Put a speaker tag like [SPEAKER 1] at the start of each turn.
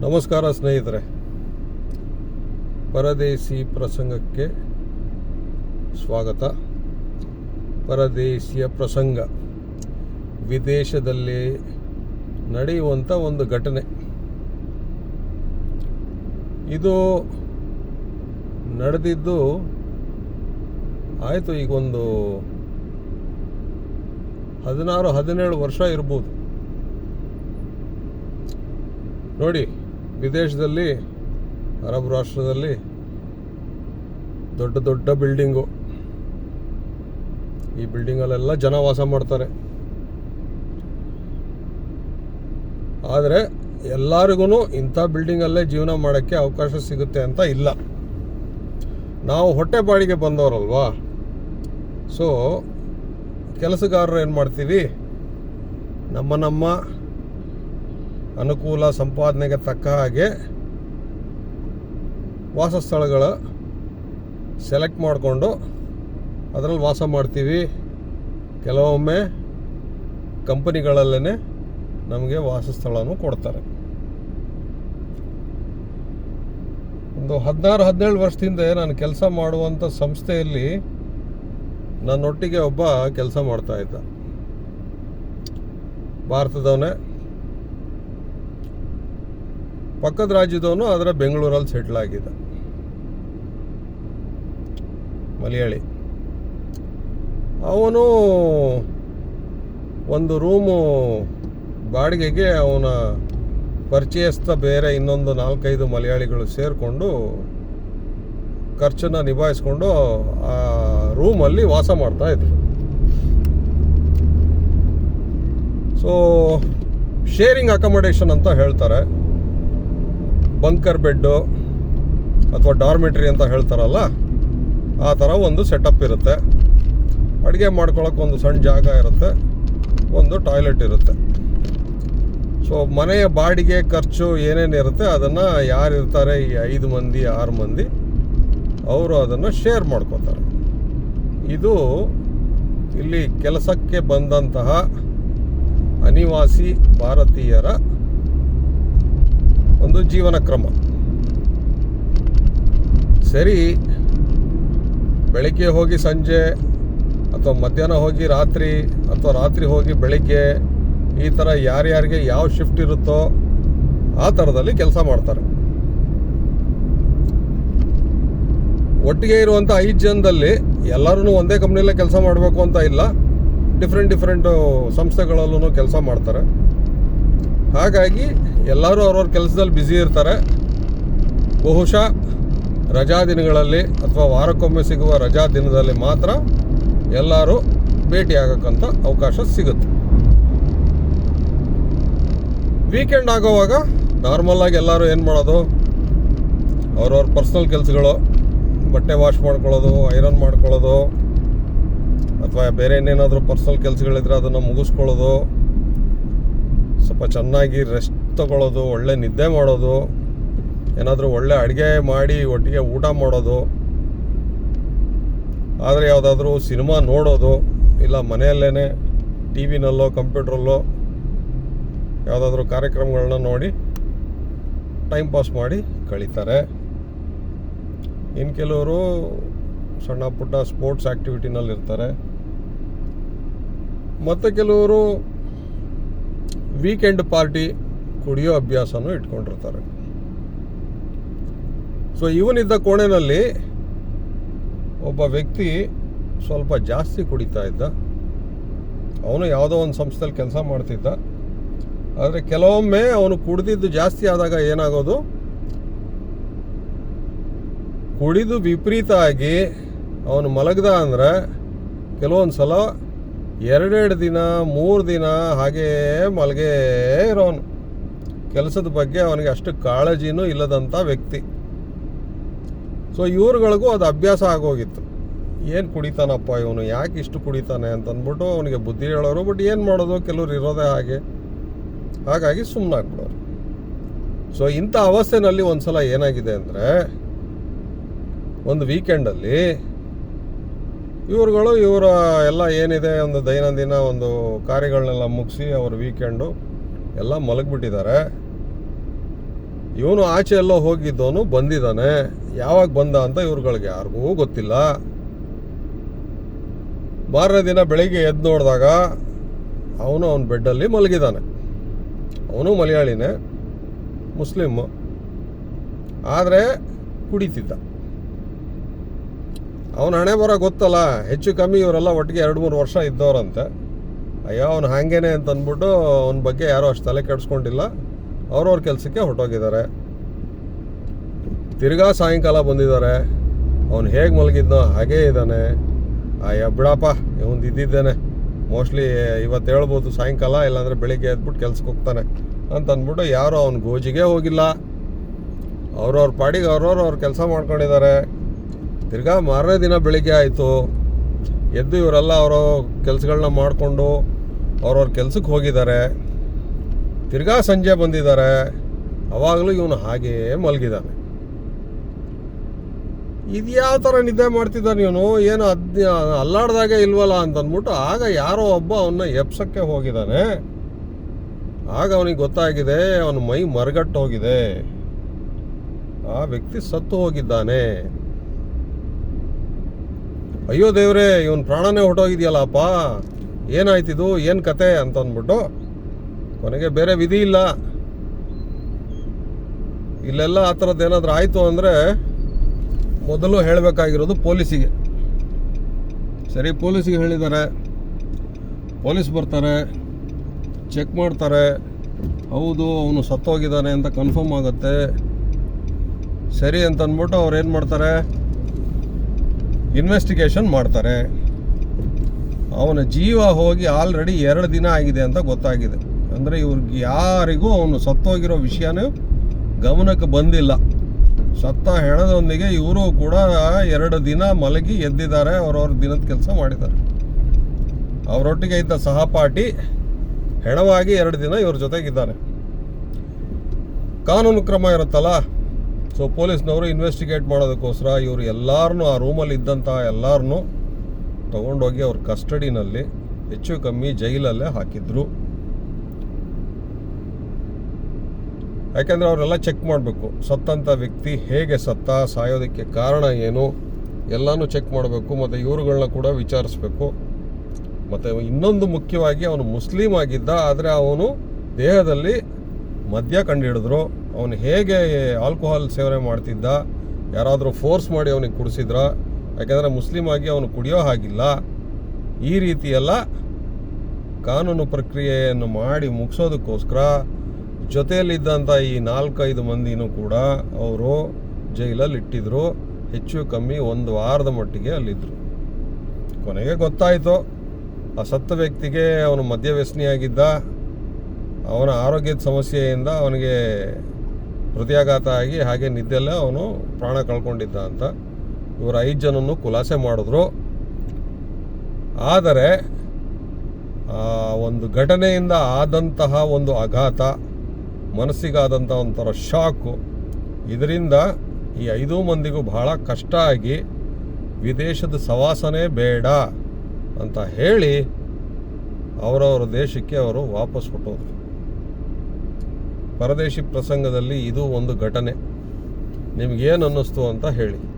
[SPEAKER 1] ನಮಸ್ಕಾರ ಸ್ನೇಹಿತರೆ. ಪರದೇಶಿ ಪ್ರಸಂಗಕ್ಕೆ ಸ್ವಾಗತ. ಪರದೇಶಿಯ ಪ್ರಸಂಗ. ವಿದೇಶದಲ್ಲಿ ನಡೆಯುವಂಥ ಒಂದು ಘಟನೆ. ಇದು ನಡೆದಿದ್ದು ಆಯಿತು ಈಗೊಂದು ಹದಿನಾರು, ಹದಿನೇಳು ವರ್ಷ ಇರ್ಬೋದು. ನೋಡಿ ವಿದೇಶದಲ್ಲಿ, ಅರಬ್ ರಾಷ್ಟ್ರದಲ್ಲಿ ದೊಡ್ಡ ದೊಡ್ಡ ಬಿಲ್ಡಿಂಗು. ಈ ಬಿಲ್ಡಿಂಗಲ್ಲೆಲ್ಲ ಜನ ವಾಸ ಮಾಡ್ತಾರೆ. ಆದರೆ ಎಲ್ಲರಿಗೂ ಇಂಥ ಬಿಲ್ಡಿಂಗಲ್ಲೇ ಜೀವನ ಮಾಡೋಕ್ಕೆ ಅವಕಾಶ ಸಿಗುತ್ತೆ ಅಂತ ಇಲ್ಲ. ನಾವು ಹೊಟ್ಟೆ ಬಾಡಿಗೆ ಬಂದವರಲ್ವಾ? ಸೊ ಕೆಲಸಗಾರರು ಏನು ಮಾಡ್ತೀವಿ? ನಮ್ಮ ನಮ್ಮ ಅನುಕೂಲ ಸಂಪಾದನೆಗೆ ತಕ್ಕ ಹಾಗೆ ವಾಸಸ್ಥಳಗಳ ಸೆಲೆಕ್ಟ್ ಮಾಡಿಕೊಂಡು ಅದರಲ್ಲಿ ವಾಸ ಮಾಡ್ತೀವಿ. ಕೆಲವೊಮ್ಮೆ ಕಂಪನಿಗಳಲ್ಲೇ ನಮಗೆ ವಾಸಸ್ಥಳನೂ ಕೊಡ್ತಾರೆ. ಒಂದು ಹದಿನಾರು, ಹದಿನೇಳು ವರ್ಷದಿಂದ ನಾನು ಕೆಲಸ ಮಾಡುವಂಥ ಸಂಸ್ಥೆಯಲ್ಲಿ ನನ್ನೊಟ್ಟಿಗೆ ಒಬ್ಬ ಕೆಲಸ ಮಾಡ್ತಾ ಇದ್ದ. ಭಾರತದವನೇ. ಪಕ್ಕದ ರಾಜ್ಯದವನು ಆದರೆ ಬೆಂಗಳೂರಲ್ಲಿ ಸೆಟ್ಲ್ ಆಗಿದ್ದ ಮಲಯಾಳಿ. ಅವನು ಒಂದು ರೂಮು ಬಾಡಿಗೆಗೆ ಅವನ ಪರಿಚಯಸ್ಥ ಬೇರೆ ಇನ್ನೊಂದು ನಾಲ್ಕೈದು ಮಲಯಾಳಿಗಳು ಸೇರಿಕೊಂಡು ಖರ್ಚನ್ನು ನಿಭಾಯಿಸ್ಕೊಂಡು ಆ ರೂಮಲ್ಲಿ ವಾಸ ಮಾಡ್ತಾ ಇದ್ರು. ಸೊ ಶೇರಿಂಗ್ ಅಕಾಮಡೇಷನ್ ಅಂತ ಹೇಳ್ತಾರೆ. ಬಂಕರ್ ಬೆಡ್ಡು ಅಥವಾ ಡಾರ್ಮೆಟ್ರಿ ಅಂತ ಹೇಳ್ತಾರಲ್ಲ, ಆ ಥರ ಒಂದು ಸೆಟಪ್ ಇರುತ್ತೆ. ಅಡುಗೆ ಮಾಡ್ಕೊಳಕ್ಕೆ ಒಂದು ಸಣ್ಣ ಜಾಗ ಇರುತ್ತೆ, ಒಂದು ಟಾಯ್ಲೆಟ್ ಇರುತ್ತೆ. ಸೊ ಮನೆಯ ಬಾಡಿಗೆ ಖರ್ಚು ಏನೇನು ಇರುತ್ತೆ ಅದನ್ನು ಯಾರು ಇರ್ತಾರೆ, ಈ ಐದು ಮಂದಿ, ಆರು ಮಂದಿ, ಅವರು ಅದನ್ನು ಶೇರ್ ಮಾಡ್ಕೋತಾರೆ. ಇದು ಇಲ್ಲಿ ಕೆಲಸಕ್ಕೆ ಬಂದಂತಹ ಅನಿವಾಸಿ ಭಾರತೀಯರ ಒಂದು ಜೀವನ ಕ್ರಮ. ಸರಿ, ಬೆಳಗ್ಗೆ ಹೋಗಿ ಸಂಜೆ ಅಥವಾ ಮಧ್ಯಾಹ್ನ ಹೋಗಿ ರಾತ್ರಿ ಅಥವಾ ರಾತ್ರಿ ಹೋಗಿ ಬೆಳಗ್ಗೆ ಈ ಥರ ಯಾರ್ಯಾರಿಗೆ ಯಾವ ಶಿಫ್ಟ್ ಇರುತ್ತೋ ಆ ಥರದಲ್ಲಿ ಕೆಲಸ ಮಾಡ್ತಾರೆ. ಒಟ್ಟಿಗೆ ಇರುವಂಥ ಐದು ಜನದಲ್ಲಿ ಎಲ್ಲರೂ ಒಂದೇ ಕಂಪ್ನಿಯಲ್ಲೇ ಕೆಲಸ ಮಾಡಬೇಕು ಅಂತ ಇಲ್ಲ. ಡಿಫ್ರೆಂಟ್ ಡಿಫ್ರೆಂಟು ಸಂಸ್ಥೆಗಳಲ್ಲೂ ಕೆಲಸ ಮಾಡ್ತಾರೆ. ಹಾಗಾಗಿ ಎಲ್ಲರೂ ಅವ್ರವ್ರ ಕೆಲಸದಲ್ಲಿ ಬ್ಯುಸಿ ಇರ್ತಾರೆ. ಬಹುಶಃ ರಜಾ ದಿನಗಳಲ್ಲಿ ಅಥವಾ ವಾರಕ್ಕೊಮ್ಮೆ ಸಿಗುವ ರಜಾ ದಿನದಲ್ಲಿ ಮಾತ್ರ ಎಲ್ಲರೂ ಭೇಟಿಯಾಗಕ್ಕಂಥ ಅವಕಾಶ ಸಿಗುತ್ತೆ. ವೀಕೆಂಡ್ ಆಗೋವಾಗ ನಾರ್ಮಲ್ ಆಗಿ ಎಲ್ಲರೂ ಏನು ಮಾಡೋದು? ಅವ್ರವ್ರ ಪರ್ಸ್ನಲ್ ಕೆಲಸಗಳು, ಬಟ್ಟೆ ವಾಶ್ ಮಾಡ್ಕೊಳ್ಳೋದು ಐರನ್ ಮಾಡ್ಕೊಳ್ಳೋದು, ಅಥವಾ ಬೇರೆ ಇನ್ನೇನಾದರೂ ಪರ್ಸ್ನಲ್ ಕೆಲಸಗಳಿದ್ರೆ ಅದನ್ನು ಮುಗಿಸ್ಕೊಳ್ಳೋದು. ಸ್ವಲ್ಪ ಚೆನ್ನಾಗಿ ರೆಸ್ಟ್ ತಗೊಳ್ಳೋದು, ಒಳ್ಳೆ ನಿದ್ದೆ ಮಾಡೋದು, ಏನಾದರೂ ಒಳ್ಳೆ ಅಡುಗೆ ಮಾಡಿ ಒಟ್ಟಿಗೆ ಊಟ ಮಾಡೋದು, ಆದರೆ ಯಾವುದಾದ್ರೂ ಸಿನಿಮಾ ನೋಡೋದು, ಇಲ್ಲ ಮನೆಯಲ್ಲೇ ಟಿ ವಿನಲ್ಲೋ ಕಂಪ್ಯೂಟ್ರಲ್ಲೋ ಯಾವುದಾದ್ರೂ ಕಾರ್ಯಕ್ರಮಗಳನ್ನ ನೋಡಿ ಟೈಮ್ ಪಾಸ್ ಮಾಡಿ ಕಳೀತಾರೆ. ಇನ್ನು ಕೆಲವರು ಸಣ್ಣ ಪುಟ್ಟ ಸ್ಪೋರ್ಟ್ಸ್ ಆ್ಯಕ್ಟಿವಿಟಿನಲ್ಲಿರ್ತಾರೆ ಮತ್ತು ಕೆಲವರು ವೀಕೆಂಡ್ ಪಾರ್ಟಿ ಕುಡಿಯೋ ಅಭ್ಯಾಸನೂ ಇಟ್ಕೊಂಡಿರ್ತಾರೆ. ಸೊ ಇವನಿದ್ದ ಕೋಣೆಯಲ್ಲಿ ಒಬ್ಬ ವ್ಯಕ್ತಿ ಸ್ವಲ್ಪ ಜಾಸ್ತಿ ಕುಡಿತಾ ಇದ್ದ. ಅವನು ಯಾವುದೋ ಒಂದು ಸಂಸ್ಥೆಯಲ್ಲಿ ಕೆಲಸ ಮಾಡ್ತಿದ್ದ. ಆದರೆ ಕೆಲವೊಮ್ಮೆ ಅವನು ಕುಡಿದಿದ್ದು ಜಾಸ್ತಿ ಆದಾಗ ಏನಾಗೋದು? ಕುಡಿದು ವಿಪರೀತ ಆಗಿ ಅವನು ಮಲಗ್ದ ಅಂದರೆ ಕೆಲವೊಂದು ಸಲ ಎರಡೆರಡು ದಿನ, ಮೂರು ದಿನ ಹಾಗೇ ಮಲಗೇ ಇರೋನು. ಕೆಲಸದ ಬಗ್ಗೆ ಅವನಿಗೆ ಅಷ್ಟು ಕಾಳಜಿನೂ ಇಲ್ಲದಂಥ ವ್ಯಕ್ತಿ. ಸೊ ಇವ್ರುಗಳಿಗೂ ಅದು ಅಭ್ಯಾಸ ಆಗೋಗಿತ್ತು. ಏನು ಕುಡಿತಾನಪ್ಪ ಇವನು? ಯಾಕೆ ಇಷ್ಟು ಕುಡಿತಾನೆ ಅಂತಂದ್ಬಿಟ್ಟು ಅವನಿಗೆ ಬುದ್ಧಿ ಹೇಳೋರು, ಬಟ್ ಏನು ಮಾಡೋದು? ಕೆಲವ್ರು ಇರೋದೇ ಹಾಗೆ. ಹಾಗಾಗಿ ಸುಮ್ಮನಾಗ್ಬಿಡೋರು ಸೊ ಇಂಥ ಅವಸ್ಥೆನಲ್ಲಿ ಒಂದು ಸಲ ಏನಾಗಿದೆ ಅಂದರೆ, ಒಂದು ವೀಕೆಂಡಲ್ಲಿ ಇವ್ರುಗಳು ಇವರ ಎಲ್ಲ ಏನಿದೆ, ಒಂದು ದೈನಂದಿನ ಒಂದು ಕಾರ್ಯಗಳನ್ನೆಲ್ಲ ಮುಗಿಸಿ ಅವ್ರ ವೀಕೆಂಡು ಎಲ್ಲ ಮಲಗಿಬಿಟ್ಟಿದ್ದಾರೆ. ಇವನು ಆಚೆ ಎಲ್ಲೋ ಹೋಗಿದ್ದವನು ಬಂದಿದ್ದಾನೆ ಯಾವಾಗ ಬಂದ ಅಂತ ಇವ್ರುಗಳಿಗೆ ಯಾರಿಗೂ ಗೊತ್ತಿಲ್ಲ. ಮಾರನೇ ದಿನ ಬೆಳಿಗ್ಗೆ ಎದ್ದು ನೋಡಿದಾಗ ಅವನು ಅವನ ಬೆಡ್ಡಲ್ಲಿ ಮಲಗಿದ್ದಾನೆ ಅವನು ಮಲಯಾಳಿನೇ ಮುಸ್ಲಿಮ್ಮು ಆದರೆ ಕುಡಿತಿದ್ದ. ಅವನ ಹಣೆ ಬರೋ ಗೊತ್ತಲ್ಲ, ಹೆಚ್ಚು ಕಮ್ಮಿ ಇವರೆಲ್ಲ ಒಟ್ಟಿಗೆ ಎರಡು ಮೂರು ವರ್ಷ ಇದ್ದವರಂತೆ. ಅಯ್ಯೋ, ಅವನು ಹಾಗೇನೆ ಅಂತ ಅಂದ್ಬಿಟ್ಟು ಅವನ ಬಗ್ಗೆ ಯಾರೂ ಅಷ್ಟು ತಲೆ ಕೆಡಿಸ್ಕೊಂಡಿಲ್ಲ. ಅವ್ರವ್ರ ಕೆಲಸಕ್ಕೆ ಹೊರಟೋಗಿದ್ದಾರೆ. ತಿರ್ಗಾ ಸಾಯಂಕಾಲ ಬಂದಿದ್ದಾರೆ. ಅವನು ಹೇಗೆ ಮಲಗಿದ್ನೋ ಹಾಗೇ ಇದ್ದಾನೆ. ಆ ಬಿಡಪ್ಪ, ಇವನು ಇದ್ದಿದ್ದೇನೆ. ಮೋಸ್ಟ್ಲಿ ಇವತ್ತು ಹೇಳ್ಬೋದು ಸಾಯಂಕಾಲ, ಇಲ್ಲಾಂದರೆ ಬೆಳಿಗ್ಗೆ ಎದ್ಬಿಟ್ಟು ಕೆಲ್ಸಕ್ಕೆ ಹೋಗ್ತಾನೆ ಅಂತ ಅಂದ್ಬಿಟ್ಟು ಯಾರೂ ಅವ್ನ ಗೋಜಿಗೆ ಹೋಗಿಲ್ಲ. ಅವ್ರವ್ರ ಪಾಡಿಗೆ ಅವ್ರವ್ರು ಅವ್ರ ಕೆಲಸ ಮಾಡ್ಕೊಂಡಿದ್ದಾರೆ. ತಿರ್ಗಾ ಮಾರನೇ ದಿನ ಬೆಳಿಗ್ಗೆ ಆಯಿತು. ಎದ್ದು ಇವರೆಲ್ಲ ಅವರ ಕೆಲಸಗಳನ್ನ ಮಾಡಿಕೊಂಡು ಅವ್ರವ್ರ ಕೆಲಸಕ್ಕೆ ಹೋಗಿದ್ದಾರೆ. ತಿರ್ಗಾ ಸಂಜೆ ಬಂದಿದ್ದಾರೆ. ಅವಾಗಲೂ ಇವನು ಹಾಗೇ ಮಲಗಿದ್ದಾನೆ ಇದು ಯಾವ ಥರ ನಿದ್ದೆ ಮಾಡ್ತಿದ್ದಾನೆ ಇವನು? ಏನು ಅದ್ ಅಲ್ಲಾಡ್ದಾಗೆ ಇಲ್ವಲ್ಲ ಅಂತಂದ್ಬಿಟ್ಟು ಆಗ ಯಾರೋ ಒಬ್ಬ ಅವನ್ನ ಎಪ್ಸಕ್ಕೆ ಹೋಗಿದ್ದಾನೆ ಆಗ ಅವನಿಗೆ ಗೊತ್ತಾಗಿದೆ, ಅವನ ಮೈ ಮರಗಟ್ಟು ಹೋಗಿದೆ. ಆ ವ್ಯಕ್ತಿ ಸತ್ತು ಹೋಗಿದ್ದಾನೆ. ಅಯ್ಯೋ ದೇವ್ರೆ, ಇವನ್ ಪ್ರಾಣನೇ ಹೊಟ್ಟೋಗಿದ್ಯಲ್ಲಪ್ಪ ಏನಾಯ್ತಿದು? ಏನು ಕತೆ ಅಂತ ಅಂದ್ಬಿಟ್ಟು ಕೊನೆಗೆ ಬೇರೆ ವಿಧಿ ಇಲ್ಲ. ಇಲ್ಲೆಲ್ಲ ಆ ಥರದ್ದು ಏನಾದರೂ ಆಯಿತು ಅಂದರೆ ಮೊದಲು ಹೇಳಬೇಕಾಗಿರೋದು ಪೊಲೀಸಿಗೆ. ಸರಿ, ಪೊಲೀಸಿಗೆ ಹೇಳಿದ್ದಾರೆ. ಪೊಲೀಸ್ ಬರ್ತಾರೆ, ಚೆಕ್ ಮಾಡ್ತಾರೆ. ಹೌದು, ಅವನು ಸತ್ತೋಗಿದ್ದಾನೆ ಅಂತ ಕನ್ಫರ್ಮ್ ಆಗುತ್ತೆ. ಸರಿ ಅಂತ ಅಂದ್ಬಿಟ್ಟು ಅವ್ರು ಏನು ಮಾಡ್ತಾರೆ? ಇನ್ವೆಸ್ಟಿಗೇಷನ್ ಮಾಡ್ತಾರೆ. ಅವನ ಜೀವ ಹೋಗಿ ಆಲ್ರೆಡಿ ಎರಡು ದಿನ ಆಗಿದೆ ಅಂತ ಗೊತ್ತಾಗಿದೆ. ಅಂದರೆ ಇವ್ರಿಗೆ ಯಾರಿಗೂ ಅವನು ಸತ್ತೋಗಿರೋ ವಿಷಯನೂ ಗಮನಕ್ಕೆ ಬಂದಿಲ್ಲ. ಸತ್ತ ಹೆಣದೊಂದಿಗೆ ಇವರು ಕೂಡ ಎರಡು ದಿನ ಮಲಗಿ ಎದ್ದಿದ್ದಾರೆ, ಅವರವ್ರ ದಿನದ ಕೆಲಸ ಮಾಡಿದ್ದಾರೆ. ಅವರೊಟ್ಟಿಗೆ ಇದ್ದ ಸಹಪಾಠಿ ಹೆಣವಾಗಿ ಎರಡು ದಿನ ಇವ್ರ ಜೊತೆಗಿದ್ದಾರೆ. ಕಾನೂನು ಕ್ರಮ ಇರುತ್ತಲ್ಲ, ಸೊ ಪೊಲೀಸ್ನವರು ಇನ್ವೆಸ್ಟಿಗೇಟ್ ಮಾಡೋದಕ್ಕೋಸ್ಕರ ಇವರು ಎಲ್ಲರನ್ನೂ ಆ ರೂಮಲ್ಲಿ ಇದ್ದಂಥ ಎಲ್ಲರನ್ನೂ ತಗೊಂಡೋಗಿ ಅವ್ರ ಕಸ್ಟಡಿನಲ್ಲಿ ಹೆಚ್ಚು ಕಮ್ಮಿ ಜೈಲಲ್ಲೇ ಹಾಕಿದ್ರು. ಯಾಕೆಂದರೆ ಅವರೆಲ್ಲ ಚೆಕ್ ಮಾಡಬೇಕು. ಸತ್ತಂಥ ವ್ಯಕ್ತಿ ಹೇಗೆ ಸತ್ತ, ಸಾಯೋದಕ್ಕೆ ಕಾರಣ ಏನು, ಎಲ್ಲನೂ ಚೆಕ್ ಮಾಡಬೇಕು, ಮತ್ತು ಇವರುಗಳನ್ನ ಕೂಡ ವಿಚಾರಿಸ್ಬೇಕು. ಮತ್ತು ಇನ್ನೊಂದು ಮುಖ್ಯವಾಗಿ ಅವನು ಮುಸ್ಲಿಂ ಆಗಿದ್ದ, ಆದರೆ ಅವನು ದೇಹದಲ್ಲಿ ಮದ್ಯ ಕಂಡುಹಿಡಿದ್ರು ಅವನು ಹೇಗೆ ಆಲ್ಕೋಹಾಲ್ ಸೇವನೆ ಮಾಡ್ತಿದ್ದ, ಯಾರಾದರೂ ಫೋರ್ಸ್ ಮಾಡಿ ಅವನಿಗೆ ಕುಡಿಸಿದ್ರ. ಯಾಕೆಂದರೆ ಮುಸ್ಲಿಂ ಆಗಿ ಅವನು ಕುಡಿಯೋ ಹಾಗಿಲ್ಲ. ಈ ರೀತಿಯೆಲ್ಲ ಕಾನೂನು ಪ್ರಕ್ರಿಯೆಯನ್ನು ಮಾಡಿ ಮುಗಿಸೋದಕ್ಕೋಸ್ಕರ ಜೊತೆಯಲ್ಲಿದ್ದಂಥ ಈ ನಾಲ್ಕೈದು ಮಂದಿನೂ ಕೂಡ ಅವರು ಜೈಲಲ್ಲಿ ಇಟ್ಟಿದ್ರು ಹೆಚ್ಚು ಕಮ್ಮಿ ಒಂದು ವಾರದ ಮಟ್ಟಿಗೆ ಅಲ್ಲಿದ್ದರು ಕೊನೆಗೆ ಗೊತ್ತಾಯಿತು. ಆ ಸತ್ತ ವ್ಯಕ್ತಿಗೆ ಅವನು ಮದ್ಯವ್ಯಸನಿಯಾಗಿದ್ದ. ಅವನ ಆರೋಗ್ಯದ ಸಮಸ್ಯೆಯಿಂದ ಅವನಿಗೆ ಹೃದಯಾಘಾತ ಆಗಿ ಹಾಗೆ ನಿದ್ದೆಲ್ಲ ಅವನು ಪ್ರಾಣ ಕಳ್ಕೊಂಡಿದ್ದ ಅಂತ ಇವರು ಐದು ಜನನ್ನು ಖುಲಾಸೆ ಮಾಡಿದ್ರು. ಆದರೆ ಒಂದು ಘಟನೆಯಿಂದ ಆದಂತಹ ಒಂದು ಆಘಾತ ಮನಸ್ಸಿಗಾದಂಥ ಒಂಥರ ಶಾಕು. ಇದರಿಂದ ಈ ಐದು ಮಂದಿಗೂ ಬಹಳ ಕಷ್ಟ ಆಗಿ ವಿದೇಶದ ಸವಾಸನೇ ಬೇಡ ಅಂತ ಹೇಳಿ ಅವರವರ ದೇಶಕ್ಕೆ ಅವರು ವಾಪಸ್ ಹೊಟ್ಟೋದ್ರು ಪರದೇಶಿ ಪ್ರಸಂಗದಲ್ಲಿ ಇದು ಒಂದು ಘಟನೆ. ನಿಮಗೇನು ಅನ್ನಿಸ್ತು ಅಂತ ಹೇಳಿ.